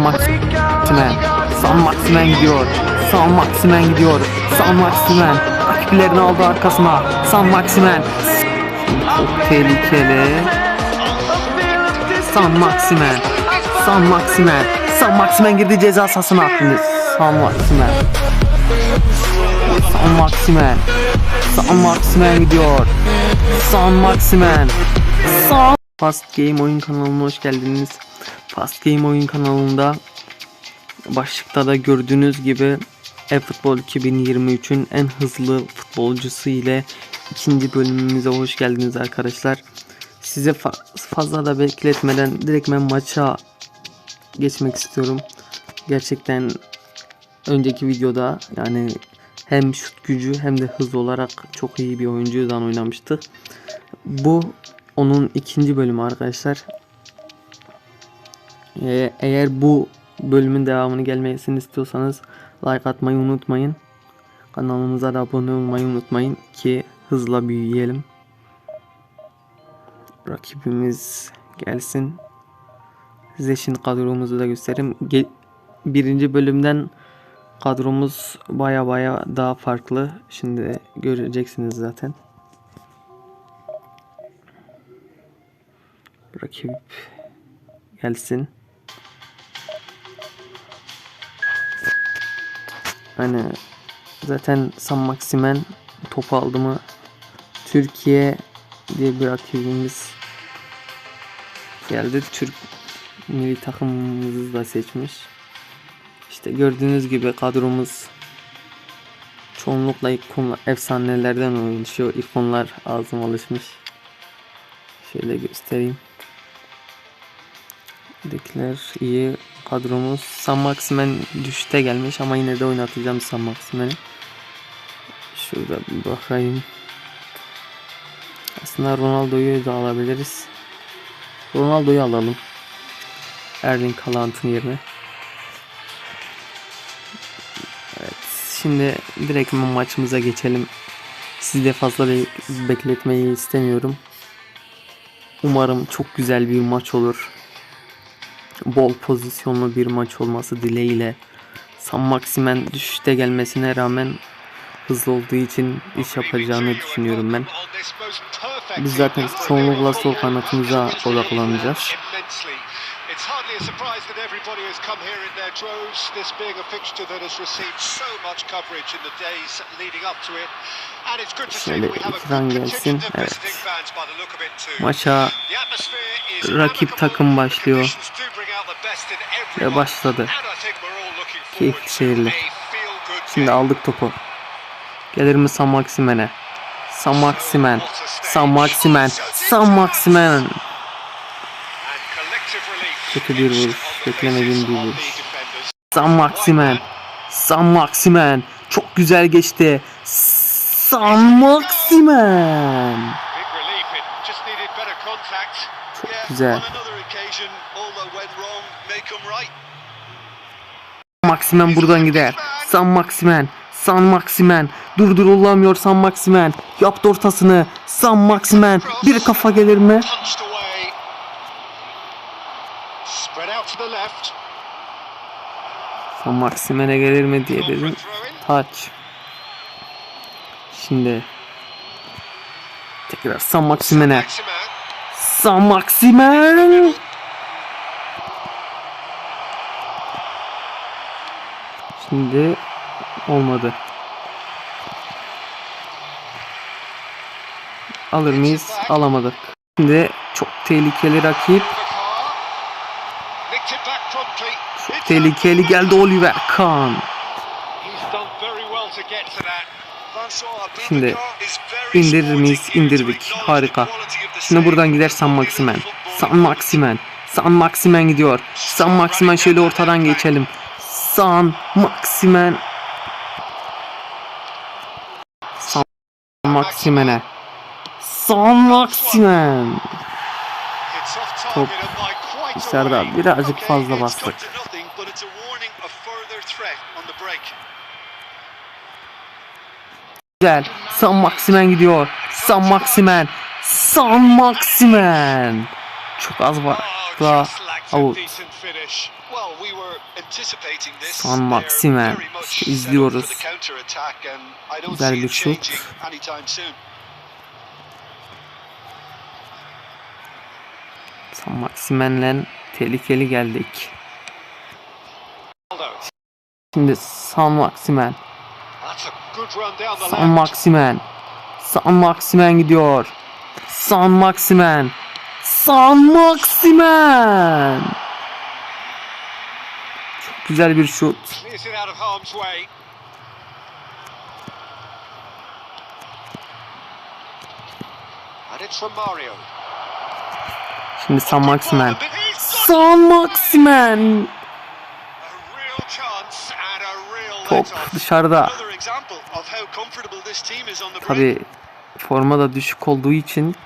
Maximen. San Maximen gidiyor. San Maximen gidiyor. San Maximen. Rakiplerini aldı arkasına. San Maximen. Çok tehlikeli. San Maximen. San Maximen. San Maximen girdi ceza sahasına attı. San Maximen. San Maximen. San Maximen gidiyor. San Maximen. San Fast Game oyun kanalına hoş geldiniz. Fast Game oyun kanalında başlıkta da gördüğünüz gibi eFootball 2023'ün en hızlı futbolcusu ile ikinci bölümümüze hoş geldiniz arkadaşlar. Size fa- fazla da bekletmeden direkt ben maça geçmek istiyorum. Gerçekten önceki videoda yani hem şut gücü hem de hız olarak çok iyi bir oyuncudan oynamıştık. Bu onun ikinci bölümü arkadaşlar. Ee, eğer bu bölümün devamını gelmesini istiyorsanız like atmayı unutmayın. Kanalımıza da abone olmayı unutmayın ki hızla büyüyelim. Rakibimiz gelsin. Size şimdi kadromuzu da göstereyim. Ge- birinci bölümden kadromuz baya baya daha farklı. Şimdi göreceksiniz zaten. Rakip gelsin. Hani zaten San Maximen topu aldı mı Türkiye diye bir rakibimiz geldi. Türk milli takımımızı da seçmiş. İşte gördüğünüz gibi kadromuz çoğunlukla ikon efsanelerden oluşuyor. İkonlar ağzıma alışmış. Şöyle göstereyim. Buradakiler iyi. Kadromuz San Maximen düşüşte gelmiş ama yine de oynatacağım San Maximen'i. Şurada bir bakayım. Aslında Ronaldo'yu da alabiliriz. Ronaldo'yu alalım. Erling Haaland'ın yerine. Evet, şimdi direkt maçımıza geçelim. Sizi de fazla be- bekletmeyi istemiyorum. Umarım çok güzel bir maç olur. Bol pozisyonlu bir maç olması dileğiyle. San Maximen düşüşte gelmesine rağmen hızlı olduğu için iş yapacağını düşünüyorum ben. Biz zaten çoğunlukla sol kanatımıza odaklanacağız. Hardly a surprise that everybody has come here in their droves, this being a fixture that has received so much coverage in the days leading up to it. And it's good to see that we have a contingent of visiting fans by the look of it too. Maça rakip takım başlıyor. ve başladı. Keyifli seyirli. Şimdi aldık topu. Gelir mi San Maximen'e? San Maximen. San Maximen. San Maximen. Collective relief Kötü bir vuruş. Beklemediğim bir vuruş. San Maximen. San Maximen. Çok güzel geçti. San Maximen. Çok güzel. on another occasion, all that went wrong may come right. Maximen buradan gider. San Maximen. San Maximen. Durdurulamıyor San Maximen. Yaptı ortasını. San Maximen. Bir kafa gelir mi? San Maximen'e gelir mi diye dedim. Taç. Şimdi tekrar San. Maximan. San Maximen. Şimdi olmadı. Alır mıyız? Alamadık. Şimdi çok tehlikeli rakip. Bakar. Nicked it back promptly. It's Tehlikeli geldi Oliver Kahn. Şimdi indirir miyiz? İndirdik. Harika. Şimdi buradan gider San Maximen. San Maximen. San Maximen gidiyor. San Maximen şöyle ortadan geçelim. San Maximen. San Maximen'e. San Maximen. Top dışarıda birazcık fazla bastık. Güzel. San Maximen gidiyor. San Maximen. San Maximen. Çok az var. Daha out. San Maximen. İşte izliyoruz. Güzel bir şut. San Maximen'le tehlikeli geldik. Şimdi San Maximen. San Maximen. San Maximen gidiyor. San Maximen. San Maximen. Çok güzel bir şut. Şimdi San Maximen. San Maximen. The break. Tabi forma da düşük olduğu için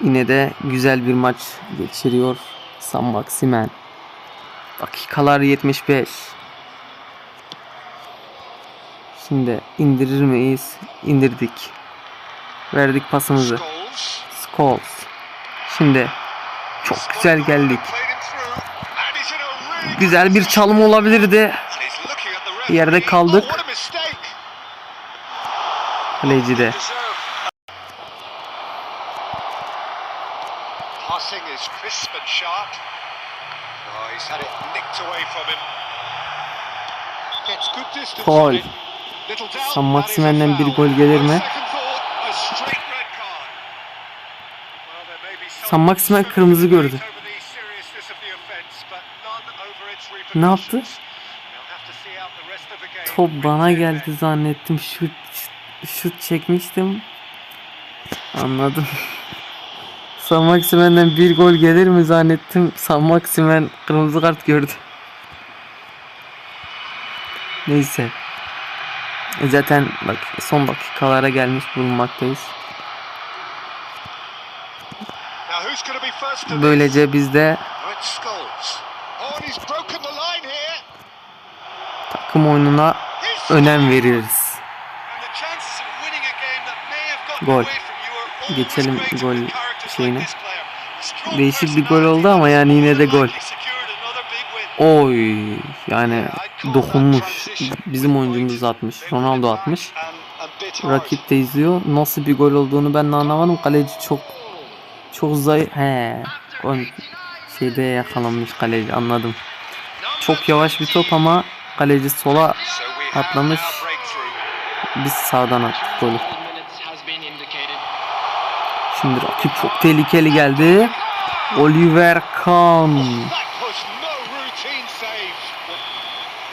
yine de güzel bir maç geçiriyor San Maximen. Dakikalar 75. Şimdi indirir miyiz? İndirdik. Verdik pasımızı. Scholes. Şimdi çok güzel geldik. Played him through, and he's in a really Güzel bir çalım olabilirdi. Yerde kaldık. Kaleci de. Deserved. Passing is crisp and sharp. Oh, he's had it nicked away from him. Gets good distance Gol. San Maximen'den bir gol gelir mi? San Maximen kırmızı gördü. debate over the seriousness of the offence, but none over its Ne yaptı? repercussions. They'll have to see out the rest of the game. Top bana geldi zannettim. Şut şut çekmiştim. Anladım. San Maximen'den bir gol gelir mi zannettim. San Maximen kırmızı kart gördü. Neyse. E Zaten bak son dakikalara gelmiş bulunmaktayız. Böylece biz de Oh, it's Scholes. Oh, and he's broken the line here. Takım oyununa önem veririz. Gol. Geçelim gol şeyine. Değişik bir gol oldu ama yani yine de gol. Oy yani dokunmuş. Bizim oyuncumuz atmış. Ronaldo atmış. Rakip de izliyor. Nasıl bir gol olduğunu ben de anlamadım. Kaleci çok çok zayıf. He. O şeyde yakalanmış kaleci anladım. Çok yavaş bir top ama kaleci sola atlamış. Biz sağdan attık golü. Şimdi rakip çok tehlikeli geldi. Oliver Kahn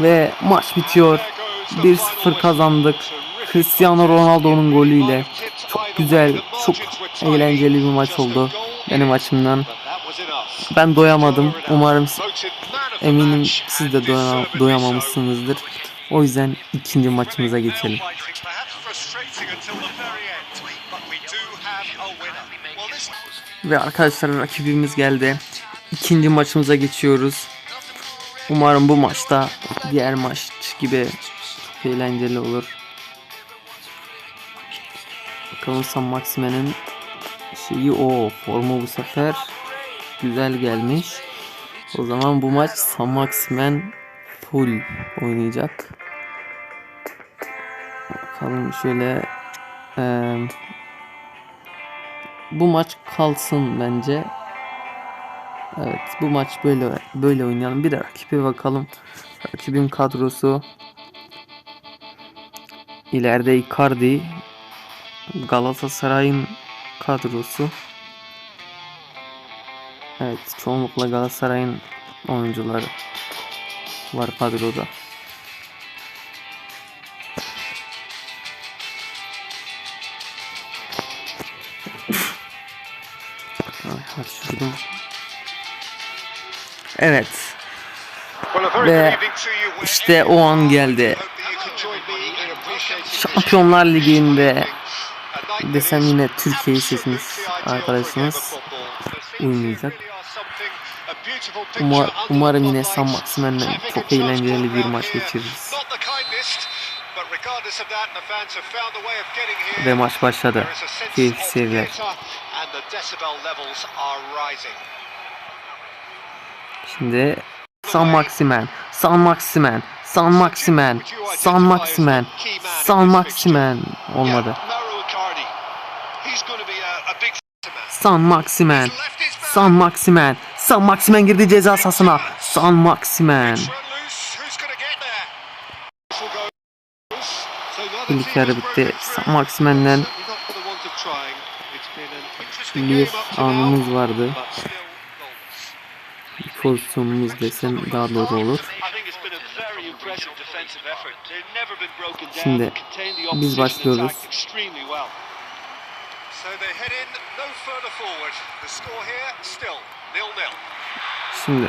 ve maç bitiyor. 1-0 kazandık. Cristiano Ronaldo'nun golüyle. Çok güzel, çok eğlenceli bir maç oldu. Benim açımdan. Ben doyamadım. Umarım eminim siz de doya- doyamamışsınızdır. O yüzden ikinci maçımıza geçelim. Ve arkadaşlar rakibimiz geldi. İkinci maçımıza geçiyoruz. Umarım bu maçta diğer maç gibi eğlenceli olur. Bakalım San Maximen'in şeyi o formu bu sefer güzel gelmiş. O zaman bu maç San Maximen full oynayacak. Bakalım şöyle eee, bu maç kalsın bence. Evet bu maç böyle böyle oynayalım. Bir de rakibe bakalım. Rakibin kadrosu ileride Icardi Galatasaray'ın kadrosu. Evet çoğunlukla Galatasaray'ın oyuncuları var kadroda. Ay. Evet. Ve işte o an geldi. Şampiyonlar Ligi'nde desem yine Türkiye'yi seçmiş arkadaşımız uymayacak. Umar, umarım yine San Maximen'le çok eğlenceli bir maç geçiririz. Ve maç başladı. Keyifli seyirler. Şimdi San Maximen, San Maximen, San Maximen, San Maximen, San Maximen olmadı. San Maximen. San Maximen, San Maximen girdi ceza sahasına. San Maximen. İlk yarı bitti. San. Maximen'den bir anımız vardı. pozisyonumuz desem daha doğru olur. Şimdi biz başlıyoruz. So they head in no further forward. The score here still. Şimdi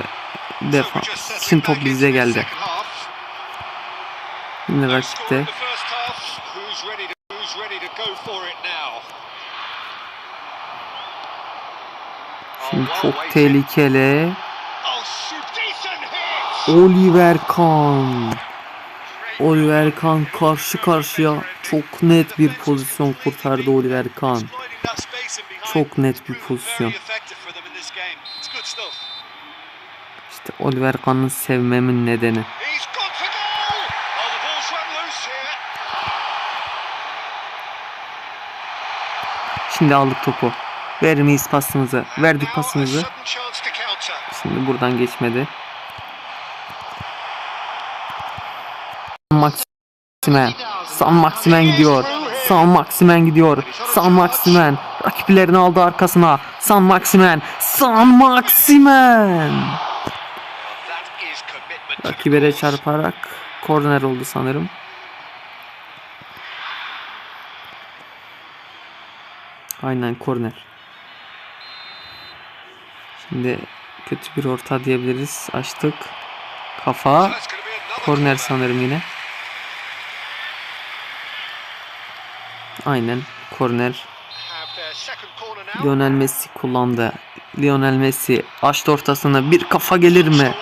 settling Şimdi top bize geldi. Yine rakipte. Şimdi Oh, çok tehlikeli. Oh. Oliver Kahn. Oliver Kahn karşı karşıya çok net bir pozisyon kurtardı Oliver Kahn. Çok net bir pozisyon. İşte Oliver Kahn'ı sevmemin nedeni. Oh. Şimdi aldık topu. Vermeyiz pasımızı. Verdik pasımızı. Şimdi buradan geçmedi. Maximen. San Maximen gidiyor. San Maximen gidiyor. San Maximen. Rakiplerini aldı arkasına. San Maximen. San Maximen. Rakibere çarparak korner oldu sanırım. Aynen korner. Şimdi kötü bir orta diyebiliriz. Açtık. Kafa. Korner sanırım yine. Aynen korner. Have their second corner now. Lionel Messi kullandı. Lionel Messi açtı ortasına bir kafa gelir mi?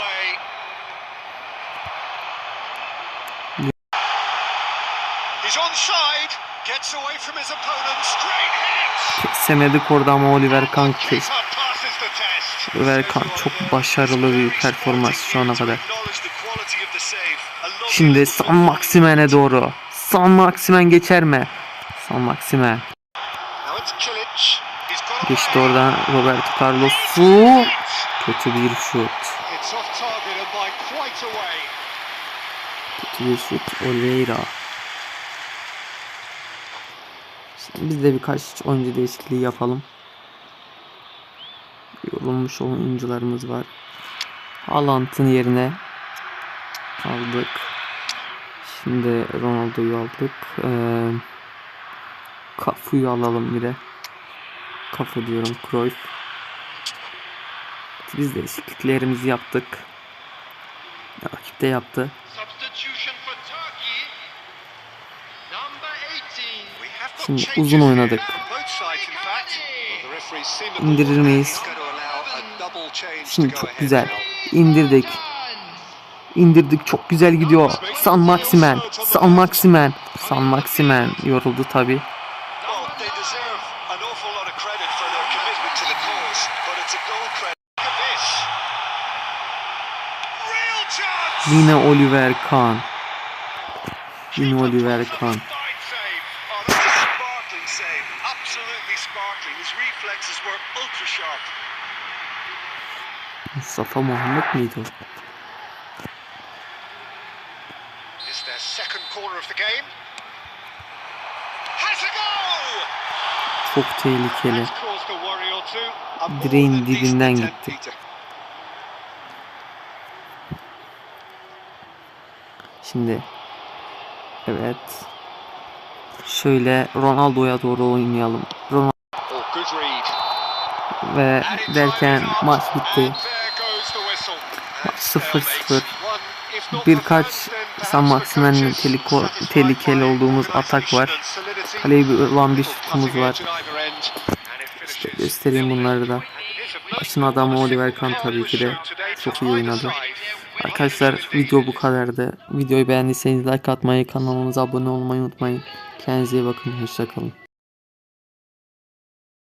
Kesemedik orada ama Oliver Kahn kes. Oliver Kahn çok başarılı bir performans şu ana kadar. Şimdi San Maximen'e doğru. San Maximen geçer mi? San Maximen. Now it's Cilic. He's got Geçti oradan Roberto Carlos'u. Kötü bir şut. Kötü bir şut. Oliveira. Şimdi biz de birkaç oyuncu değişikliği yapalım. Yorulmuş oyuncularımız var. Haaland'ın yerine aldık. Şimdi Ronaldo'yu aldık. Ee, Cafu'yu alalım bir de. Cafu diyorum. Cruyff. Biz değişikliklerimizi yaptık. Rakip de yaptı. Substitution for Turkey. Number 18. We have got Şimdi uzun oynadık. İndirir miyiz? Şimdi çok güzel. İndirdik. İndirdik. Çok güzel gidiyor. San Maximen. San Maximen. San Maximen yoruldu tabi. Well, they deserve an awful lot of credit for their commitment to the cause, but it's a goal credit. Look at this. Real chance. Yine Oliver Kahn. Yine Oliver Kahn. Mustafa Muhammed miydi o? It's their second corner of the game. Has a goal. Çok tehlikeli. That's caused a worry or two. A more Direğin than decent dibinden attempt, gitti. Peter. Şimdi. Evet. Şöyle Ronaldo'ya doğru oynayalım. Ronaldo Oh, ve derken maç bitti. And there goes the whistle. Maç And 0-0. stalemate. One, if not Birkaç San satisfied tehlikeli olduğumuz atak var. bir olan bir şutumuz var. İşte göstereyim bunları da. Maçın adamı. Oliver Kahn tabii ki de çok iyi oynadı. Arkadaşlar video bu kadardı. Videoyu beğendiyseniz like atmayı, kanalımıza abone olmayı unutmayın. Kendinize iyi bakın. Hoşçakalın.